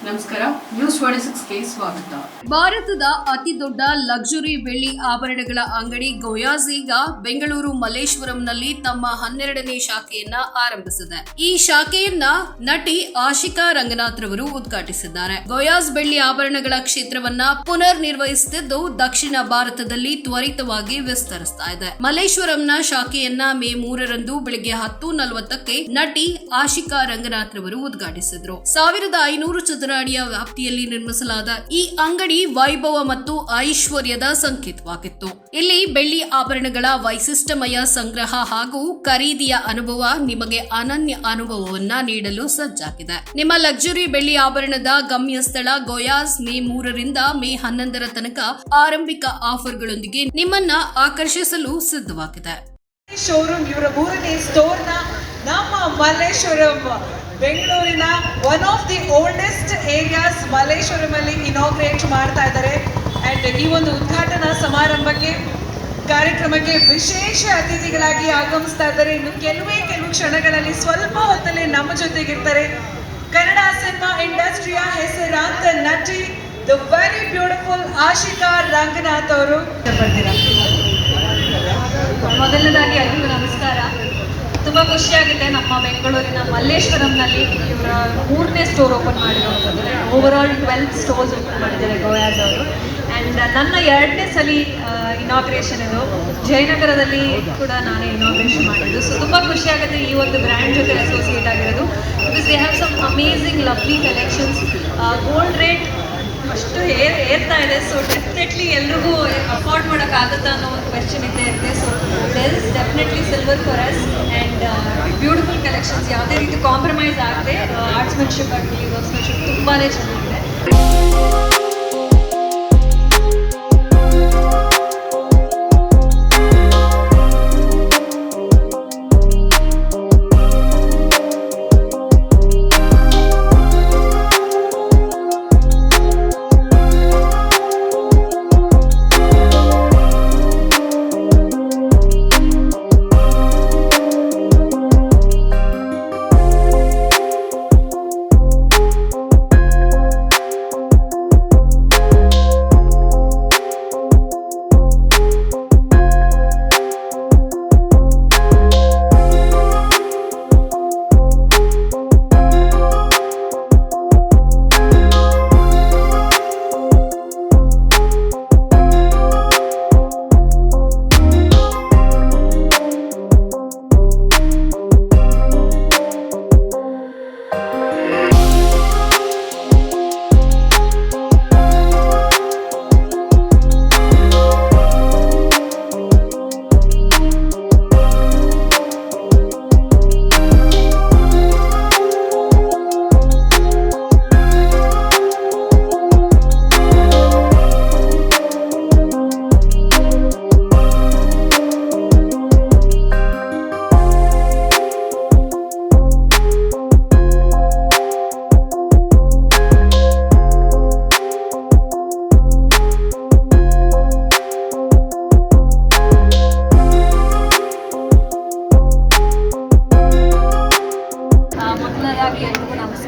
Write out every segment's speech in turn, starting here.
ನಮಸ್ಕಾರ ನ್ಯೂಸ್ ಸ್ವಾಗತ. ಭಾರತದ ಅತಿ ದೊಡ್ಡ ಲಕ್ಸುರಿ ಬೆಳ್ಳಿ ಆಭರಣಗಳ ಅಂಗಡಿ ಗೋಯಾಸ್ ಈಗ ಬೆಂಗಳೂರು ಮಲ್ಲೇಶ್ವರಂನಲ್ಲಿ ತಮ್ಮ ಹನ್ನೆರಡನೇ ಶಾಖೆಯನ್ನ ಆರಂಭಿಸಿದೆ. ಈ ಶಾಖೆಯನ್ನ ನಟಿ ಆಶಿಕಾ ರಂಗನಾಥ್ ರವರು ಉದ್ಘಾಟಿಸಿದ್ದಾರೆ. ಗೋಯಾಸ್ ಬೆಳ್ಳಿ ಆಭರಣಗಳ ಕ್ಷೇತ್ರವನ್ನ ಪುನರ್ ನಿರ್ವಹಿಸುತ್ತಿದ್ದು ದಕ್ಷಿಣ ಭಾರತದಲ್ಲಿ ತ್ವರಿತವಾಗಿ ವಿಸ್ತರಿಸ್ತಾ ಇದೆ. ಮಲ್ಲೇಶ್ವರಂನ ಶಾಖೆಯನ್ನ ಮೇ ಮೂರರಂದು ಬೆಳಗ್ಗೆ ಹತ್ತು ನಲವತ್ತಕ್ಕೆ ನಟಿ ಆಶಿಕಾ ರಂಗನಾಥ್ ರವರು ಉದ್ಘಾಟಿಸಿದ್ರು. ಸಾವಿರದ ಐನೂರು ಚದರ ಅಡಿಯ ವ್ಯಾಪ್ತಿಯಲ್ಲಿ ನಿರ್ಮಿಸಲಾದ ಈ ಅಂಗಡಿ ವೈಭವ ಮತ್ತು ಐಶ್ವರ್ಯದ ಸಂಕೇತವಾಗಿತ್ತು. ಇಲ್ಲಿ ಬೆಳ್ಳಿ ಆಭರಣಗಳ ವೈಶಿಷ್ಟ್ಯಮಯ ಸಂಗ್ರಹ ಹಾಗೂ ಖರೀದಿಯ ಅನುಭವ ನಿಮಗೆ ಅನನ್ಯ ಅನುಭವವನ್ನ ನೀಡಲು ಸಜ್ಜಾಗಿದೆ. ನಿಮ್ಮ ಲಕ್ಸುರಿ ಬೆಳ್ಳಿ ಆಭರಣದ ಗಮ್ಯ ಸ್ಥಳ ಗೋಯಾಸ್ ಮೇ ಮೂರರಿಂದ ಮೇ ಹನ್ನೊಂದರ ತನಕ ಆರಂಭಿಕ ಆಫರ್ಗಳೊಂದಿಗೆ ನಿಮ್ಮನ್ನ ಆಕರ್ಷಿಸಲು ಸಿದ್ಧವಾಗಿದೆ. ಶೋರೂಮ್ ಇವರ ಮೂರನೇ ಸ್ಟೋರ್ನ ನಮ್ಮ ಮಲ್ಲೇಶ್ವರಂ ಬೆಂಗಳೂರಿನ one of the oldest areas ಮಲ್ಲೇಶ್ವರಂಲ್ಲಿ inaugurate ಮಾಡ್ತಾ ಇದ್ದಾರೆ. ಅಂಡ್ ಈ ಒಂದು ಉದ್ಘಾಟನಾ ಸಮಾರಂಭಕ್ಕೆ, ಕಾರ್ಯಕ್ರಮಕ್ಕೆ ವಿಶೇಷ ಅತಿಥಿಗಳಾಗಿ ಆಗಮಿಸ್ತಾ ಇದ್ದಾರೆ. ಇನ್ನು ಕೆಲವೇ ಕೆಲವು ಕ್ಷಣಗಳಲ್ಲಿ ಸ್ವಲ್ಪ ಹೊತ್ತಲ್ಲೇ ನಮ್ಮ ಜೊತೆಗಿರ್ತಾರೆ. ಕನ್ನಡ ಸಿನಿಮಾ ಇಂಡಸ್ಟ್ರಿಯ ಹೆಸರಾಂತ ನಟಿ the very beautiful Ashika Ranganath ಅವರು. ಮೊದಲನೇದಾಗಿ ಎಲ್ರಿಗೂ ನಮಸ್ಕಾರ. ತುಂಬ ಖುಷಿಯಾಗಿದೆ ನಮ್ಮ ಬೆಂಗಳೂರಿನ ಮಲ್ಲೇಶ್ವರಂನಲ್ಲಿ ಇವರ ಮೂರನೇ ಸ್ಟೋರ್ ಓಪನ್ ಮಾಡಿರುವಂಥದ್ದು. Over all twelve stores open ಮಾಡಿದ್ದಾರೆ ಗೋಯಾಸ್ ಅವರು. ಆ್ಯಂಡ್ ನನ್ನ ಎರಡನೇ ಸಲಿ ಇನಾಗ್ರೇಷನ್ ಇದು. ಜಯನಗರದಲ್ಲಿ ಕೂಡ ನಾನೇ ಇನಾಗ್ರೇಷನ್ ಮಾಡಿದ್ದು. ಸೊ ತುಂಬ ಖುಷಿಯಾಗುತ್ತೆ ಈ ಒಂದು ಬ್ರ್ಯಾಂಡ್ ಜೊತೆ ಅಸೋಸಿಯೇಟ್ ಆಗಿರೋದು. Because they have some amazing lovely collections gold rate ಅಷ್ಟು ಏರ್, ಏರ್ತಾ ಇದೆ. ಸೊ ಡೆಫಿನೆಟ್ಲಿ ಎಲ್ರಿಗೂ ಅಫೋರ್ಡ್ ಮಾಡೋಕ್ಕಾಗುತ್ತಾ ಅನ್ನೋ ಒಂದು ಕ್ವೆಶನ್ ಇದೆ. ಇರುತ್ತೆ so there definitely silver for us and beautiful collections ಯಾವುದೇ ರೀತಿ ಕಾಂಪ್ರಮೈಸ್ ಆಗದೆ ಆರ್ಟ್ಸ್ಮೆನ್ಶಿಪ್ ಆಗಲಿ ವರ್ಕ್ಸ್ಮೆನ್ಶಿಪ್ ತುಂಬಾ ಚೆನ್ನಾಗಿದೆ.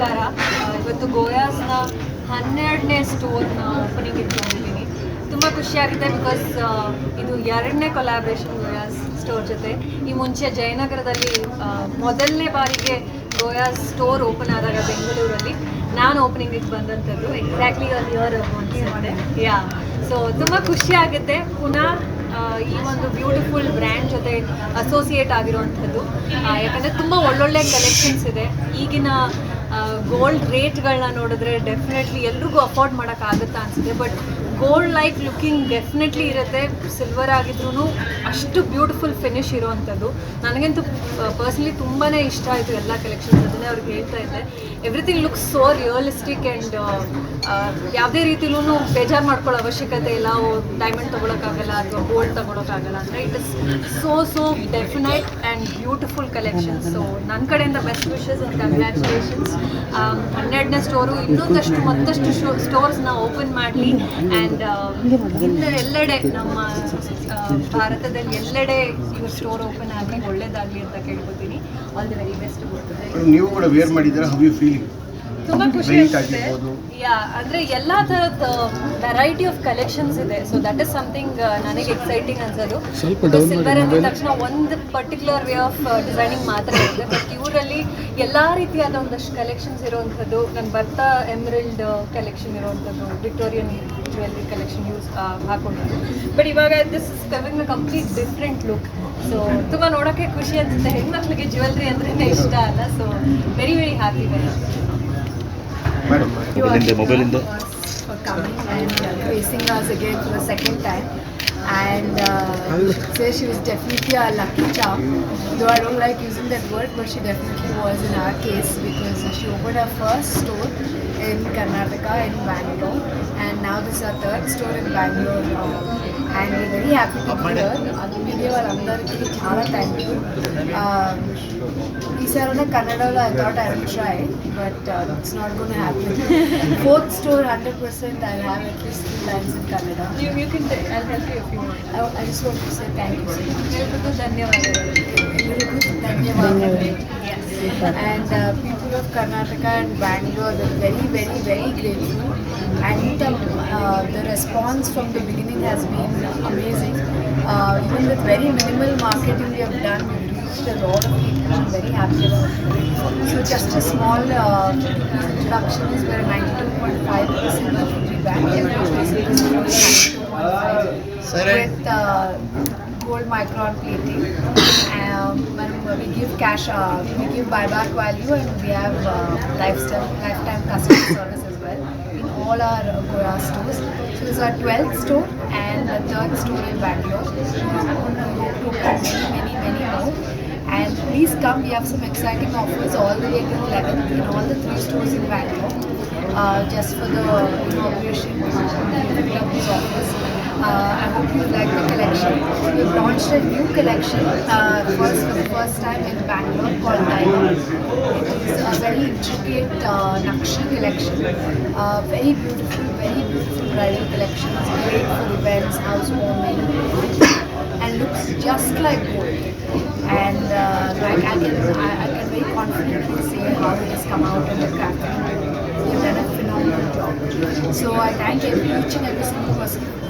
ನಮಸ್ಕಾರ. ಇವತ್ತು ಗೋಯಾಸ್ನ ಹನ್ನೆರಡನೇ ಸ್ಟೋರ್ನ ಓಪನಿಂಗ್ ಇಟ್ಕೊಂಡಿದ್ದೀನಿ ತುಂಬ ಖುಷಿಯಾಗಿದೆ ಬಿಕಾಸ್ ಇದು ಎರಡನೇ ಕೊಲಾಬ್ರೇಷನ್ ಗೋಯಾಸ್ ಸ್ಟೋರ್ ಜೊತೆ. ಈ ಮುಂಚೆ ಜಯನಗರದಲ್ಲಿ ಮೊದಲನೇ ಬಾರಿಗೆ ಗೋಯಾಸ್ ಸ್ಟೋರ್ ಓಪನ್ ಆದಾಗ ಬೆಂಗಳೂರಲ್ಲಿ ನಾನು ಓಪನಿಂಗ್ ಇಟ್ಟು ಬಂದಂಥದ್ದು. ಎಕ್ಸಾಕ್ಟ್ಲಿ ಒಂದು ಇಯರ್ ಅನ್ಸುತ್ತೆ. ಯಾ ಸೊ ತುಂಬ ಖುಷಿಯಾಗುತ್ತೆ. ಪುನಃ ಈ ಒಂದು ಬ್ಯೂಟಿಫುಲ್ ಬ್ರ್ಯಾಂಡ್ ಜೊತೆ ಅಸೋಸಿಯೇಟ್ ಆಗಿರುವಂಥದ್ದು. ಯಾಕಂದರೆ ತುಂಬ ಒಳ್ಳೊಳ್ಳೆ ಕಲೆಕ್ಷನ್ಸ್ ಇದೆ. ಈಗಿನ ಗೋಲ್ಡ್ ರೇಟ್ಗಳನ್ನ ನೋಡಿದ್ರೆ ಡೆಫಿನೆಟ್ಲಿ ಎಲ್ರಿಗೂ ಅಫೋರ್ಡ್ ಮಾಡೋಕ್ಕಾಗುತ್ತಾ ಅನಿಸುತ್ತೆ. But gold like looking definitely ಇರುತ್ತೆ. ಸಿಲ್ವರ್ ಆಗಿದ್ರೂ ಅಷ್ಟು ಬ್ಯೂಟಿಫುಲ್ ಫಿನಿಶ್ ಇರುವಂಥದ್ದು. ನನಗಂತೂ ಪರ್ಸ್ನಲಿ ತುಂಬಾ ಇಷ್ಟ ಆಯಿತು ಎಲ್ಲ ಕಲೆಕ್ಷನ್ಸ್ ಅದನ್ನೇ ಅವ್ರಿಗೆ ಹೇಳ್ತಾ ಇದ್ದೆ. Everything looks so realistic and ಯಾವುದೇ ರೀತಿಲೂ ಬೇಜಾರು ಮಾಡ್ಕೊಳ್ಳೋ ಅವಶ್ಯಕತೆ ಇಲ್ಲ. ಡೈಮಂಡ್ ತೊಗೊಳಕ್ಕಾಗಲ್ಲ, ಅಥವಾ ಗೋಲ್ಡ್ ತೊಗೊಳಕ್ಕಾಗಲ್ಲ. ಅಂದರೆ it is so so definite and beautiful collections so ನನ್ನ ಕಡೆಯಿಂದ ಬೆಸ್ಟ್ ವಿಶಸ್ ಆ್ಯಂಡ್ ಕಂಗ್ರ್ಯಾಚುಲೇಷನ್ಸ್ ಹನ್ನೆರಡನೇ ಸ್ಟೋರು ಇನ್ನೊಂದಷ್ಟು ಮತ್ತಷ್ಟು ಶೋ ಸ್ಟೋರ್ಸ್ನ ಓಪನ್ ಮಾಡಲಿ. ಆ್ಯಂಡ್ ಇನ್ನು ಎಲ್ಲೆಡೆ ನಮ್ಮ ಭಾರತದಲ್ಲಿ ಎಲ್ಲೆಡೆ ಇವ್ರ ಸ್ಟೋರ್ ಓಪನ್ ಆಗಲಿ, ಒಳ್ಳೇದಾಗಲಿ ಅಂತ ಕೇಳ್ಕೊತೀನಿ. ಆಲ್ ದಿ ವೆರಿ ಬೆಸ್ಟ್ ನೀವು ಕೂಡ ವೇರ್ ಹೌ ಯು ಫೀಲಿಂಗ್ ತುಂಬಾ ಖುಷಿ ಅನ್ಸುತ್ತೆ. ಯಾ ಅಂದ್ರೆ ಎಲ್ಲಾ ತರದ ವೆರೈಟಿ ಆಫ್ ಕಲೆಕ್ಷನ್ಸ್ ಇದೆ. ಸೊ ದಟ್ ಇಸ್ ಸಮಥಿಂಗ್ ನನಗೆ ಎಕ್ಸೈಟಿಂಗ್ ಅನ್ಸೋದು. ಸಿಲ್ವರ್ ಅಂದ ತಕ್ಷಣ ಒಂದು ಪರ್ಟಿಕ್ಯುಲರ್ ವೇ ಆಫ್ ಡಿಸೈನಿಂಗ್ ಮಾತ್ರ ಇದೆ. ಬಟ್ ಇವರಲ್ಲಿ ಎಲ್ಲಾ ರೀತಿಯಾದ ಒಂದಷ್ಟು ಕಲೆಕ್ಷನ್ಸ್ ಇರುವಂಥದ್ದು. ನಾನು ಬರ್ತಾ ಎಮ್ರಿಲ್ಡ್ ಕಲೆಕ್ಷನ್ ಇರುವಂಥದ್ದು. ವಿಕ್ಟೋರಿಯನ್ ಜ್ಯುವೆಲ್ರಿ ಕಲೆಕ್ಷನ್ ಯೂಸ್ ಹಾಕೊಂಡಿದ್ದು. ಬಟ್ ಇವಾಗ ದಿಸ್ ಇಸ್ ಕವಿಂಗ್ನ ಕಂಪ್ಲೀಟ್ ಡಿಫ್ರೆಂಟ್ ಲುಕ್ ಸೊ ತುಂಬಾ ನೋಡೋಕೆ ಖುಷಿ ಅನ್ಸುತ್ತೆ. ಹೆಣ್ಮಕ್ಳಿಗೆ ಜ್ಯುವೆಲ್ರಿ ಅಂದ್ರೆ ಇಷ್ಟ ಅಲ್ಲ. So very very happy very Mobile Mobile for coming and facing us again for the second time. And uh, say she was definitely a lucky charm. Though I don't like using that word, but she definitely was in our case because she opened her first store in Karnataka in Bangalore, and now this is our third store in Bangalore. Uh, and very happy to be అది media వాళ్ళందరికీ చాలా thank you ఈసారి ఉన్న కన్నడలో I thought I will try but it's not gonna happy fourth store hundred percent I have at least three lines in Kannada I just want to say thank you ధన్యవాదాలు ధన్యవాదాలు and uh, people of Karnataka and Bangalore are very, very, very grateful. And the uh, the response from the beginning has been amazing. Uh, even with very minimal marketing we have done, we reached a lot of people. I'm very happy about it. So just a small uh, introduction is where 92.5% of the bank with uh, gold micron plating. We give cash, uh, we give buyback value, and we have uh, lifetime lifetime customer service as well in all our Goya stores. So this is our 12th store and the third store in Bangalore. Many, many, many more. And please come, we have some exciting offers all the way till 11th in all the three stores in Bangalore. Uh, just for the inauguration of these offers. Uh, I hope you like the collection. We've launched a new collection uh, for the first time in Bangalore called Diamond. It is a very intricate uh, Nakshi collection. Uh, very beautiful, very beautiful bridal collection. It's great for events, housewarming, and looks just like gold. And like I can, I, I can very confidently say how it has come out in the crafting. They've done a phenomenal job. So I thank every, each and every single person